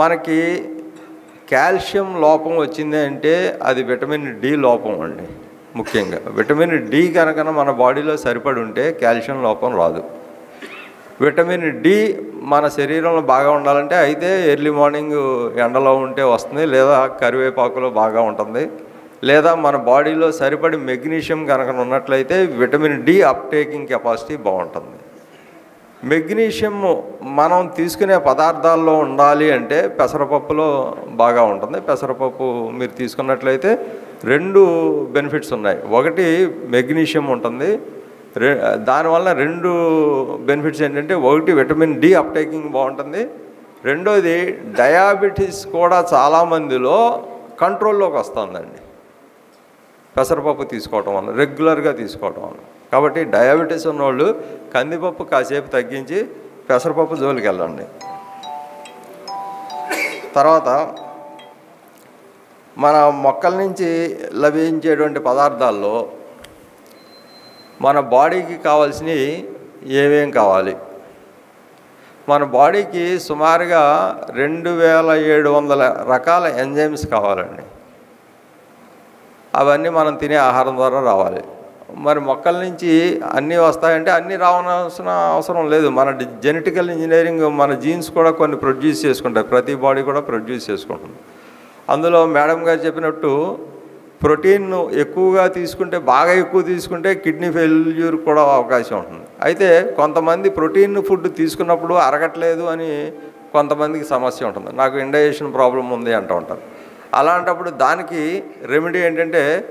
మనకి కాల్షియం లోపం వచ్చింది అంటే అది విటమిన్ డి లోపం అండి ముఖ్యంగా. విటమిన్ డి కనుక మన బాడీలో సరిపడి ఉంటే కాల్షియం లోపం రాదు. విటమిన్ డి మన శరీరంలో బాగా ఉండాలంటే అయితే ఎర్లీ మార్నింగ్ ఎండలో ఉంటే వస్తుంది లేదా కరివేపాకులో బాగా ఉంటుంది లేదా మన బాడీలో సరిపడి మెగ్నీషియం కనుక ఉన్నట్లయితే విటమిన్ డి అప్టేకింగ్ కెపాసిటీ బాగుంటుంది. మెగ్నీషియం మనం తీసుకునే పదార్థాల్లో ఉండాలి అంటే పెసరపప్పులో బాగా ఉంటుంది. పెసరపప్పు మీరు తీసుకున్నట్లయితే రెండు బెనిఫిట్స్ ఉన్నాయి. ఒకటి మెగ్నీషియం ఉంటుంది. రె దానివల్ల రెండు బెనిఫిట్స్ ఏంటంటే ఒకటి విటమిన్ డి అప్టేకింగ్ బాగుంటుంది. రెండోది డయాబెటీస్ కూడా చాలామందిలో కంట్రోల్లోకి వస్తుందండి. పెసరపప్పు తీసుకోవటం వల్ల రెగ్యులర్గా తీసుకోవటం వల్ల. కాబట్టి డయాబెటీస్ ఉన్నవాళ్ళు కందిపప్పు కాసేపు తగ్గించి పెసరపప్పు జోలికి వెళ్ళండి. తర్వాత మన మొక్కల నుంచి లభించేటువంటి పదార్థాల్లో మన బాడీకి కావాల్సినవి ఏమేం కావాలి? మన బాడీకి సుమారుగా రెండు వేల ఏడు వందల రకాల ఎంజైమ్స్ కావాలండి. అవన్నీ మనం తినే ఆహారం ద్వారా రావాలి. మరి మొక్కల నుంచి అన్నీ వస్తాయంటే అన్నీ రావాల్సిన అవసరం లేదు. మన జెనెటికల్ ఇంజనీరింగ్ మన జీన్స్ కూడా కొన్ని ప్రొడ్యూస్ చేసుకుంటాయి. ప్రతి బాడీ కూడా ప్రొడ్యూస్ చేసుకుంటుంది. అందులో మేడం గారు చెప్పినట్టు ప్రోటీన్ ఎక్కువగా తీసుకుంటే బాగా ఎక్కువ తీసుకుంటే కిడ్నీ ఫెయిల్యూర్ కూడా అవకాశం ఉంటుంది. అయితే కొంతమంది ప్రోటీన్ ఫుడ్ తీసుకున్నప్పుడు అరగట్లేదు అని కొంతమందికి సమస్య ఉంటుంది. నాకు ఇండైజెషన్ ప్రాబ్లం ఉంది అంటూ ఉంటారు. అలాంటప్పుడు దానికి రెమెడీ ఏంటంటే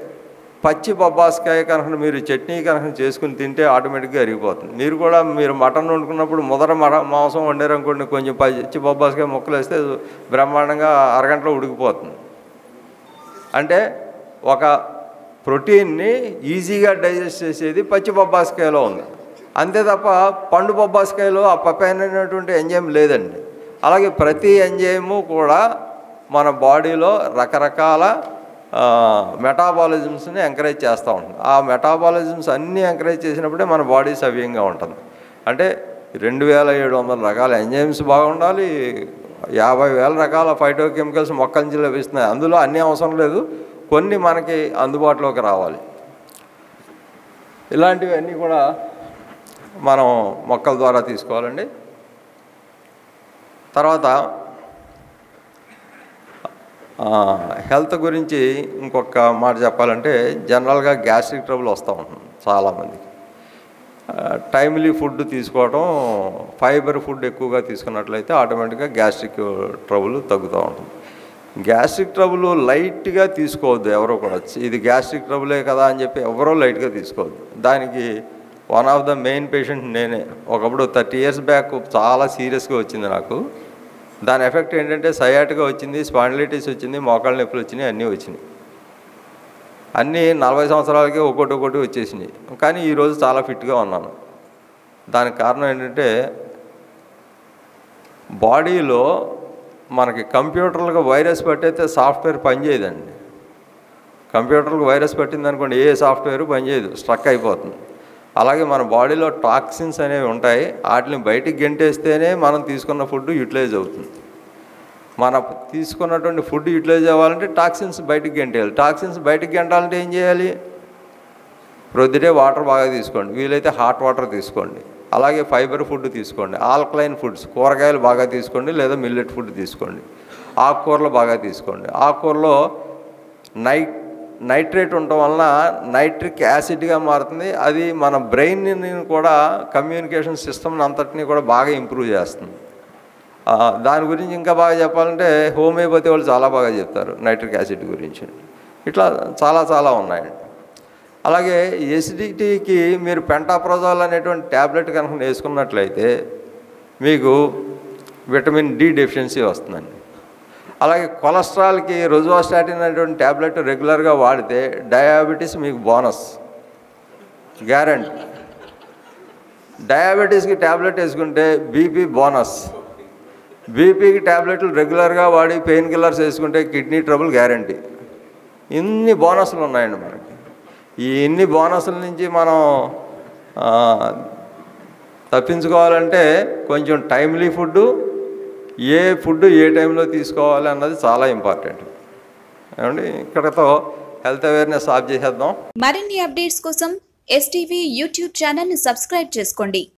పచ్చి బొబ్బాస్కాయ కనుక మీరు చట్నీ కనుక చేసుకుని తింటే ఆటోమేటిక్గా అరిగిపోతుంది మీరు కూడా మీరు మటన్ వండుకున్నప్పుడు మొదట మట మాంసం వండారనుకోండి కొంచెం పచ్చి బొబ్బాస్కాయ ముక్కలు వేస్తే బ్రహ్మాండంగా అరగంటలో ఉడికిపోతుంది. అంటే ఒక ప్రోటీన్ని ఈజీగా డైజెస్ట్ చేసేది పచ్చి బొబ్బాస్కాయలో ఉంది. అంతే తప్ప పండు బొబ్బాస్కాయలో ఆ పపైనటువంటి ఎంజైమ్ లేదండి. అలాగే ప్రతి ఎంజైము కూడా మన బాడీలో రకరకాల మెటాబాలిజమ్స్ని ఎంకరేజ్ చేస్తూ ఉంటుంది. ఆ మెటాబాలిజమ్స్ అన్నీ ఎంకరేజ్ చేసినప్పుడే మన బాడీ సవ్యంగా ఉంటుంది. అంటే రెండు వేల ఏడు వందల రకాల ఎంజైమ్స్ బాగుండాలి యాభై వేల రకాల ఫైటో కెమికల్స్ మొక్కల నుంచి లభిస్తున్నాయి. అందులో అన్నీ అవసరం లేదు కొన్ని మనకి అందుబాటులోకి రావాలి. ఇలాంటివన్నీ కూడా మనం మొక్కల ద్వారా తీసుకోవాలండి. తర్వాత హెల్త్ గురించి ఇంకొక మాట చెప్పాలంటే జనరల్గా గ్యాస్ట్రిక్ ట్రబుల్ వస్తూ ఉంటుంది చాలామందికి. టైమ్లీ ఫుడ్ తీసుకోవడం ఫైబర్ ఫుడ్ ఎక్కువగా తీసుకున్నట్లయితే ఆటోమేటిక్గా గ్యాస్ట్రిక్ ట్రబుల్ తగ్గుతూ ఉంటుంది. గ్యాస్ట్రిక్ ట్రబుల్ లైట్గా తీసుకోవద్దు ఎవరో కూడా. ఇది గ్యాస్ట్రిక్ ట్రబులే కదా అని చెప్పి ఎవరో లైట్గా తీసుకోవద్దు. దానికి one of the main patient నేనే. ఒకప్పుడు థర్టీ ఇయర్స్ బ్యాక్ చాలా సీరియస్గా వచ్చింది నాకు. దాని ఎఫెక్ట్ ఏంటంటే సయాటిగా వచ్చింది స్పాండిలైటిస్ వచ్చింది మోకాళ్ళ నొప్పులు వచ్చినాయి అన్నీ వచ్చినాయి. అన్నీ నలభై సంవత్సరాలకే ఒక్కొక్కటి ఒక్కొక్కటి వచ్చేసినాయి. కానీ ఈరోజు చాలా ఫిట్గా ఉన్నాను. దానికి కారణం ఏంటంటే బాడీలో మనకి కంప్యూటర్లకు వైరస్ పట్టయితే సాఫ్ట్వేర్ పనిచేయదండి కంప్యూటర్లకు వైరస్ పట్టింది అనుకోండి ఏ సాఫ్ట్వేర్ పనిచేయదు స్ట్రక్ అయిపోతుంది. అలాగే మన బాడీలో టాక్సిన్స్ అనేవి ఉంటాయి వాటిని బయటికి గెంటేస్తేనే మనం తీసుకున్న ఫుడ్ యూటిలైజ్ అవుతుంది. మన తీసుకున్నటువంటి ఫుడ్ యూటిలైజ్ అవ్వాలంటే టాక్సిన్స్ బయటికి గెంటేయాలి. టాక్సిన్స్ బయటికి గెంటాలంటే ఏం చేయాలి? ప్రొద్దుటే వాటర్ బాగా తీసుకోండి. వీలైతే హాట్ వాటర్ తీసుకోండి. అలాగే ఫైబర్ ఫుడ్ తీసుకోండి. ఆల్కలైన్ ఫుడ్స్ కూరగాయలు బాగా తీసుకోండి లేదా మిల్లెట్ ఫుడ్ తీసుకోండి. ఆకుకూరలు బాగా తీసుకోండి. ఆకుకూరలో నైట్ నైట్రేట్ ఉండటం వలన నైట్రిక్ యాసిడ్గా మారుతుంది. అది మన బ్రెయిన్ని కూడా కమ్యూనికేషన్ సిస్టమ్ని అంతటినీ కూడా బాగా ఇంప్రూవ్ చేస్తుంది. దాని గురించి ఇంకా బాగా చెప్పాలంటే హోమియోపతి వాళ్ళు చాలా బాగా చెప్తారు నైట్రిక్ యాసిడ్ గురించి. ఇట్లా చాలా చాలా ఉన్నాయండి. అలాగే ఎసిడిటీకి మీరు పెంటాప్రజాల్ అనేటువంటి ట్యాబ్లెట్ కనుక వేసుకున్నట్లయితే మీకు విటమిన్ డి డెఫిషియన్సీ వస్తుందండి. అలాగే కొలెస్ట్రాల్కి రుజువాస్టాటిన్ అనేటువంటి ట్యాబ్లెట్ రెగ్యులర్గా వాడితే డయాబెటీస్ మీకు బోనస్ గ్యారంటీ డయాబెటీస్కి ట్యాబ్లెట్ వేసుకుంటే బీపీ బోనస్ బీపీకి ట్యాబ్లెట్లు రెగ్యులర్గా వాడి పెయిన్ కిల్లర్స్ వేసుకుంటే కిడ్నీ ట్రబుల్ గ్యారంటీ. ఇన్ని బోనస్లు ఉన్నాయండి మనకి. ఈ ఇన్ని బోనస్ల నుంచి మనం తప్పించుకోవాలంటే కొంచెం టైమ్లీ ఫుడ్డు ఏ ఫుడ్ ఏ టైంలో తీసుకోవాలి అన్నది చాలా ఇంపార్టెంట్. ఏమండి? ఇక్కడతో హెల్త్ అవేర్నెస్ ఆఫ్ చేసేద్దాం. మరిన్ని అప్డేట్స్ కోసం ఎస్టీవీ యూట్యూబ్ ఛానల్ని సబ్స్క్రైబ్ చేసుకోండి.